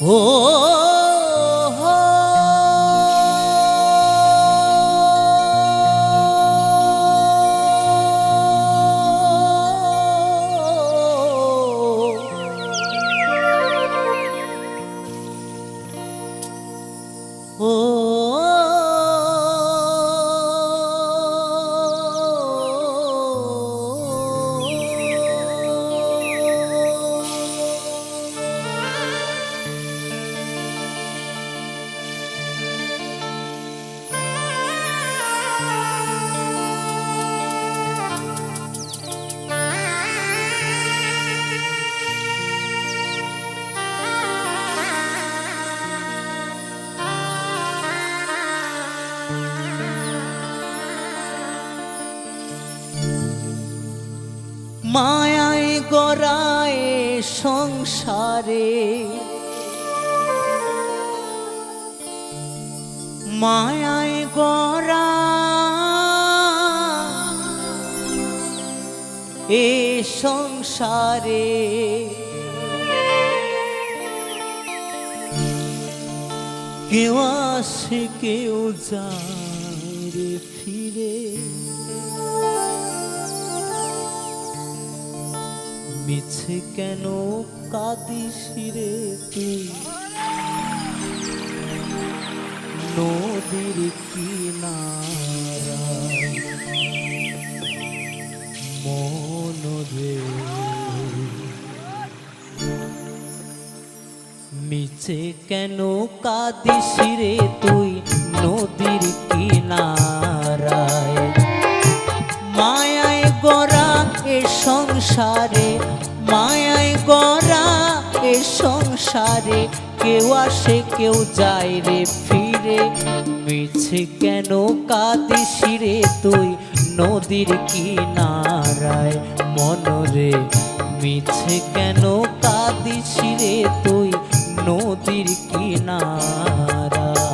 我。মায়ায় গড়ায় সংসারে। মায়ায় গড়া এ সংসারে। কেউ আসে কেউ যায় ফিরে। মিছে কেন কাঁদিস রে তুই? নদীর কিনারা মন মিছে কেন কাঁদিস রে তুই নদীর কিনারায়? মায়ায় গড়া এ সংসারে সংসারে কেউ আসে, কেউ যায় রে ফিরে। মিছে কেন কাঁদি রে তুই? নদীর কি কিনারায় মনরে মিছে কেন কাঁদি রে তুই? নদীর কিনারায়।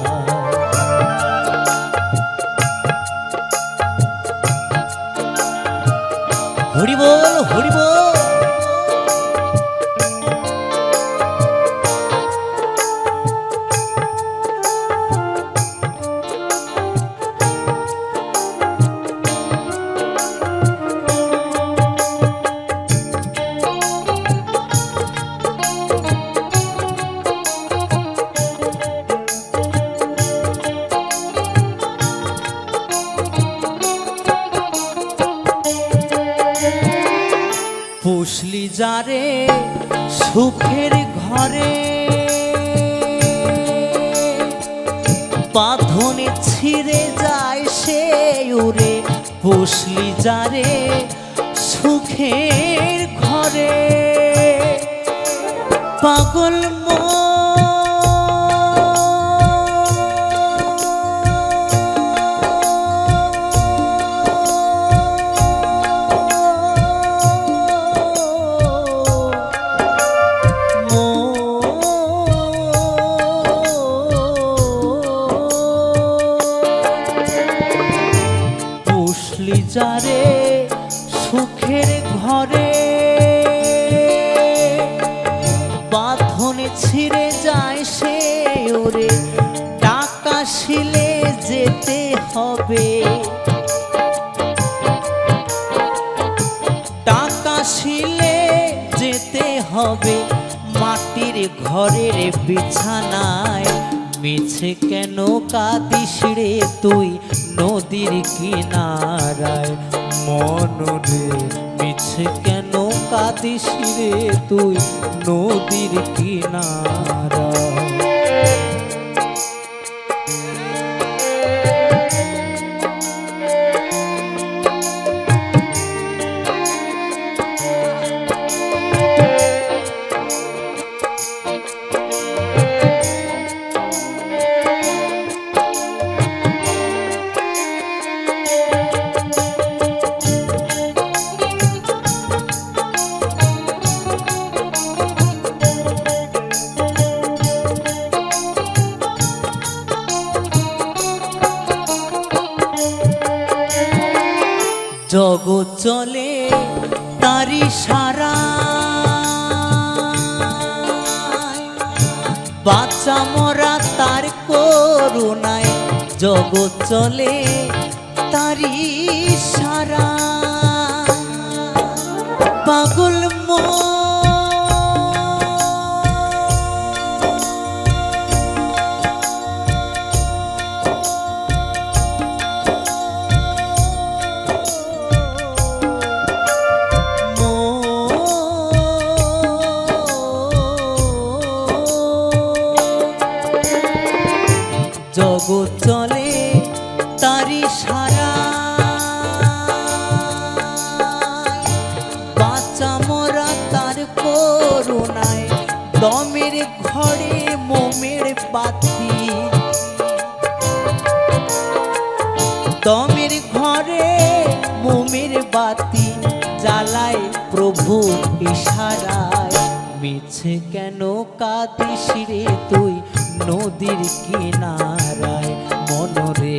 যারে সুখের ঘরে। বাঁধনে ছিঁড়ে যায় সে উড়ে পুষলি যারে সুখের ঘরে। পাগল যারে সুখের ঘরে। বাঁধনে ছিঁড়ে যায় সে ওরে, টাকা শিলে যেতে হবে। টাকা শিলে যেতে হবে, মাটির ঘরের বিছানায় মিছে কেন কাঁদিস রে তুই? নদীর কিনারায় মন রে মিছে কেন কাঁদিস রে তুই? নদীর কিনারায় জগৎ চলে তারি সারা। বাচ্চা মরা তার করুণায় জগৎ চলে তারি সারা। পাগল জগৎ তারি সারা। বাচ্চা মরা তার করুণায়, দমের ঘরে মোমের বাতি দমের ঘরে মোমের বাতি জ্বালায় প্রভু ইশারায়। মিছে কেন কাঁদিস রে তুই নদীর কিনারায়? মনরে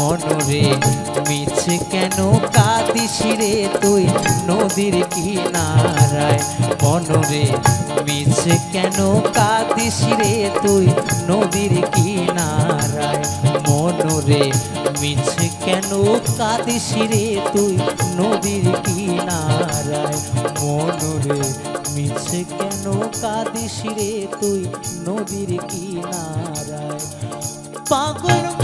মনরে মিছে কেন কাঁদিস রে তুই নদীর কিনারায়? মনরে মিছে কেন কাঁদিস রে তুই নদীর কিনারায়? মনরে মিছে কেন কাঁদিস রে তুই নদীর কিনারায়? মনরে মিছে কেন কাঁদিস রে তুই নদীর কিনারায়? পাগল